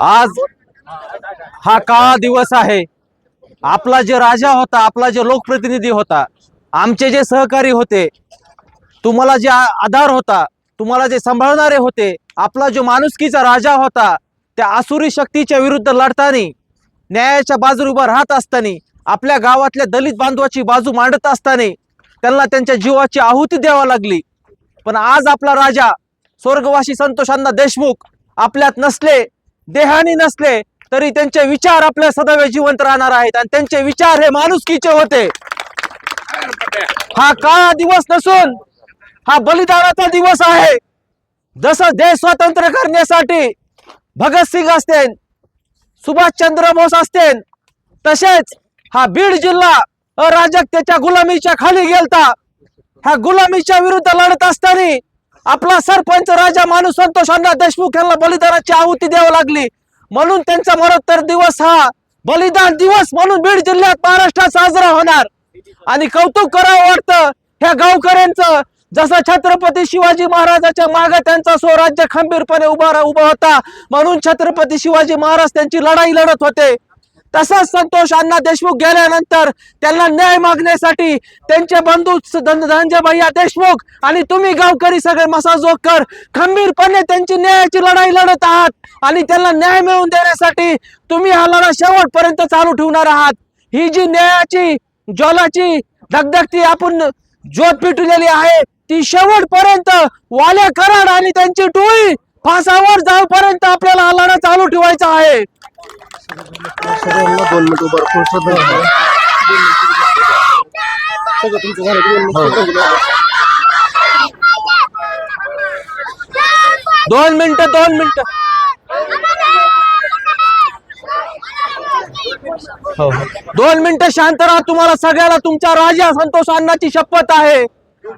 आज हा काळा दिवस आहे. आपला जे राजा होता आपला जे लोकप्रतिनिधी होता आमचे जे सहकारी होते तुम्हाला जे आधार होता तुम्हाला जे सांभाळणारे होते आपला जो माणुसकीचा राजा होता त्या आसुरी शक्तीच्या विरुद्ध लढताना न्यायाच्या बाजूने उभा राहत असताना आपल्या गावातल्या दलित बांधवाची बाजू मांडत असताना त्यांना त्यांच्या जीवाची आहुती द्यावी लागली. पण आज आपला राजा स्वर्गवासी संतोषांना देशमुख आपल्यात नसले देहानी नसले तरी त्यांचे विचार आपल्या सदैव जिवंत राहणार आहेत आणि त्यांचे विचार हे माणुसकीचे होते. हा काळा दिवस नसून हा बलिदानाचा दिवस आहे. जसं देश स्वतंत्र करण्यासाठी भगतसिंग असतील सुभाषचंद्र बोस असतील तसेच हा बीड जिल्हा अराजकतेच्या गुलामीच्या खाली गेलता. ह्या गुलामीच्या विरुद्ध लढत असताना आपला सरपंच राजा माणूस संतोष अण्णा देशमुख यांना बलिदानाची आहुती द्यावी लागली. म्हणून त्यांचा मरोत्तर दिवस हा बलिदान दिवस म्हणून बीड जिल्ह्यात महाराष्ट्रात साजरा होणार. आणि कौतुक करावं वाटतं. ह्या गावकऱ्यांचं जसं छत्रपती शिवाजी महाराजाच्या मागे त्यांचा स्वराज्य खंबीरपणे उभा उभा होता म्हणून छत्रपती शिवाजी महाराज त्यांची लढाई लढत होते. तसाच संतोष अण्णा देशमुख गेल्यानंतर त्यांना न्याय मागण्यासाठी त्यांचे बंधू धनंजय भैया देशमुख आणि तुम्ही गावकरी सगळे मसाजोगकर खंबीरपणे त्यांची न्यायाची लढाई लढत आहात आणि त्यांना न्याय मिळवून देण्यासाठी तुम्ही हा लढा शेवटपर्यंत चालू ठेवणार आहात. ही जी न्यायाची ज्वालाची धगधगती आपण ज्योत पिटलेली आहे ती शेवटपर्यंत वाल्या कराड आणि त्यांची टोळी फासावर जाऊपर्यंत आपल्याला हा लढा चालू ठेवायचा आहे. सगळ्यांना दोन मिनिट उभं राहा. थोडंसं धरा. सगळं तुमचं झालं की दोन मिनिटं. दोन मिनिटं दोन मिनिटं हो, हो. दोन मिनिटं शांत राहा तुम्हाला सगळ्याला तुमच्या राजा संतोष अण्णाची शपथ आहे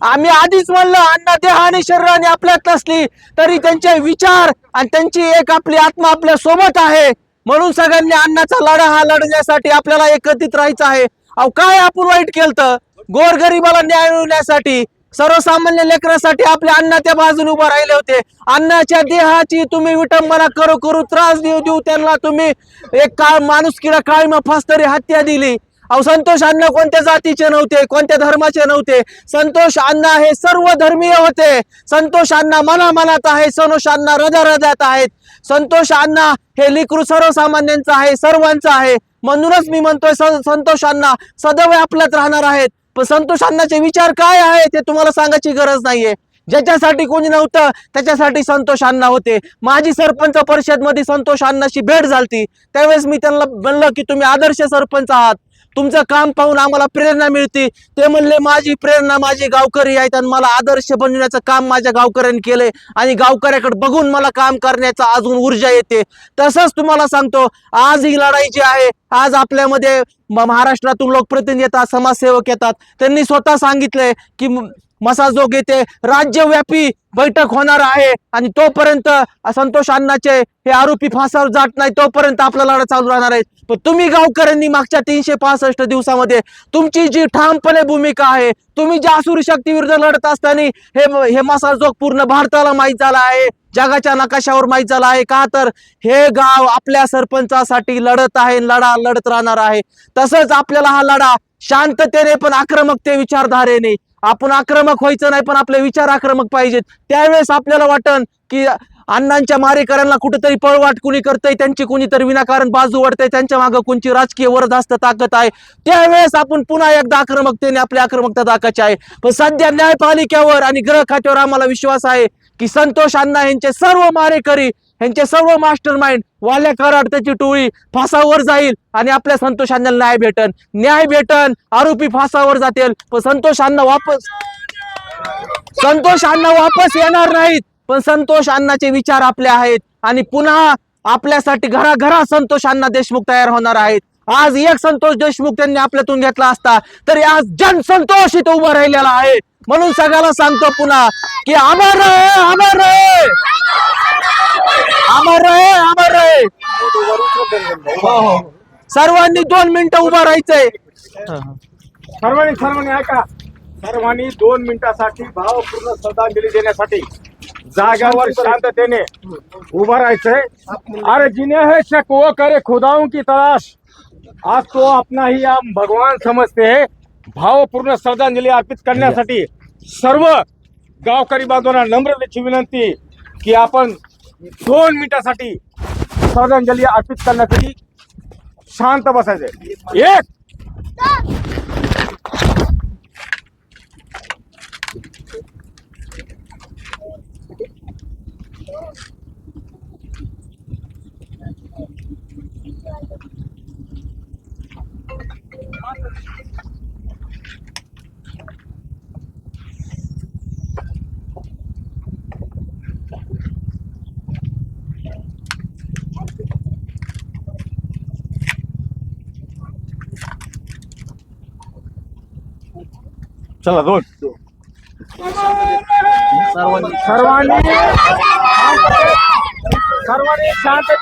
आम्ही आधीच म्हणलं अण्णा देह आणि शरीराने आपल्यात नसली तरी त्यांचे विचार आणि त्यांची एक आपली आत्मा आपल्यासोबत आहे म्हणून सगळ्यांनी अण्णाचा लढा हा लढण्यासाठी आपल्याला एकत्रित राहायचं आहे. अहो काय आपण वाईट केलं गोरगरिबाला न्याय मिळवण्यासाठी सर्वसामान्य लेकरासाठी आपल्या अण्णा त्या बाजूने उभं राहिले होते. अण्णाच्या देहाची तुम्ही विटंबना करू करू त्रास देऊ देऊ त्यांना तुम्ही. एक काळ माणूस किडा काळीमा फास तरी हत्या दिली. अहो संतोष अण्णा कोणत्या जातीचे नव्हते कोणत्या धर्माचे नव्हते? संतोष अण्णा हे सर्व धर्मीय होते. संतोष अण्णा मना मनात आहे संतोष अण्णा हृदय हृदयात आहेत. संतोष अण्णा हे लिकरू सर्वसामान्यांचं आहे सर्वांचं आहे. म्हणूनच मी म्हणतोय संतोष अण्णा सदैव आपल्यात राहणार आहेत. पण संतोष अण्णाचे विचार काय आहे ते तुम्हाला सांगायची गरज नाहीये. ज्याच्यासाठी कोणी नव्हतं त्याच्यासाठी संतोष अण्णा होते. माझी सरपंच परिषदमध्ये संतोष अण्णाशी भेट झालती. त्यावेळेस मी त्यांना म्हणलं की तुम्ही आदर्श सरपंच आहात. तुमचं काम पाहून आम्हाला प्रेरणा मिळते. ते म्हणले माझी प्रेरणा माझी गावकरी आहेत आणि मला आदर्श बनवण्याचं काम माझ्या गावकऱ्यांनी केलंय आणि गावकऱ्याकडे बघून मला काम करण्याचा अजून ऊर्जा येते. तसंच तुम्हाला सांगतो आज ही लढाई जी आहे आज आपल्यामध्ये महाराष्ट्रातून लोकप्रतिनिधी येतात समाजसेवक येतात. त्यांनी स्वतः सांगितलंय की मसाजोग येथे राज्यव्यापी बैठक होणार आहे आणि तोपर्यंत संतोष अण्णाचे हे आरोपी फासावर जात नाही तोपर्यंत आपला लढा चालू राहणार आहे. पण तुम्ही गावकऱ्यांनी मागच्या तीनशे पासष्ट दिवसामध्ये तुमची जी ठामपणे भूमिका आहे तुम्ही ज्या असुरी शक्ती विरुद्ध लढत असताना हे हे मसाजोग पूर्ण भारताला माहीत झाला आहे जगाच्या नकाशावर माहीत झाला आहे का? तर हे गाव आपल्या सरपंचासाठी लढत आहे लढा लढत राहणार आहे. तसंच आपल्याला हा लढा शांततेने पण आक्रमकते विचारधारेने आपण आक्रमक व्हायचं नाही पण आपले विचार आक्रमक पाहिजेत. त्यावेळेस आपल्याला वाटन की अण्णांच्या मारेकऱ्यांना कुठेतरी पळवाट कुणी करतंय त्यांची कुणीतरी विनाकारण बाजू वाढतंय त्यांच्या मागं कोणची राजकीय वरदास्त ताकद आहे. त्यावेळेस आपण पुन्हा एकदा आक्रमकतेने आपली आक्रमकता दाखवायची आहे. पण सध्या न्यायपालिकेवर आणि गृह खात्यावर आम्हाला विश्वास आहे की संतोष अण्णा यांचे सर्व मारेकरी यांचे सर्व मास्टर माइंड वाल्या कराड त्याची टोळी फासावर जाईल आणि आपल्या संतोष अण्णाला न्याय भेटन. न्याय भेटन आरोपी फासावर जातील. पण संतोष अण्णा वापस संतोष अण्णा वापस येणार नाहीत. पण संतोष अण्णाचे विचार आपले आहेत. आणि पुन्हा आपल्यासाठी घराघरा संतोष अण्णा देशमुख तयार होणार आहेत. आज एक संतोष देशमुख त्यांनी आपल्यातून घेतला असता तरी आज जन संतोष इथं उभा राहिलेला आहे. म्हणून सगळ्याला सांगतो पुन्हा की अमर अमर अमर रहे अमर रहे हो हो. सर्वांनी दोन मिनिटं उभा राहायचंय. सर्वांनी सर्वांनी ऐका. सर्वांनी दोन मिनिटासाठी भावपूर्ण श्रद्धांजली देण्यासाठी जाग्यावर शांततेने उभं राहायचंय. अरे जिन्हें है शक वो करे खुदाओं की तलाश. आज तो अपना ही हम भगवान समजते. हैं भावपूर्ण श्रद्धांजली अर्पित करण्यासाठी सर्व गावकरी बांधवांना नम्रतेची विनंती की आपण दोन मिनिटासाठी श्रद्धांजली अर्पित करण्यासाठी शांत बसायचे एक. चला दोन सर्वांनी सर्वांनी शांत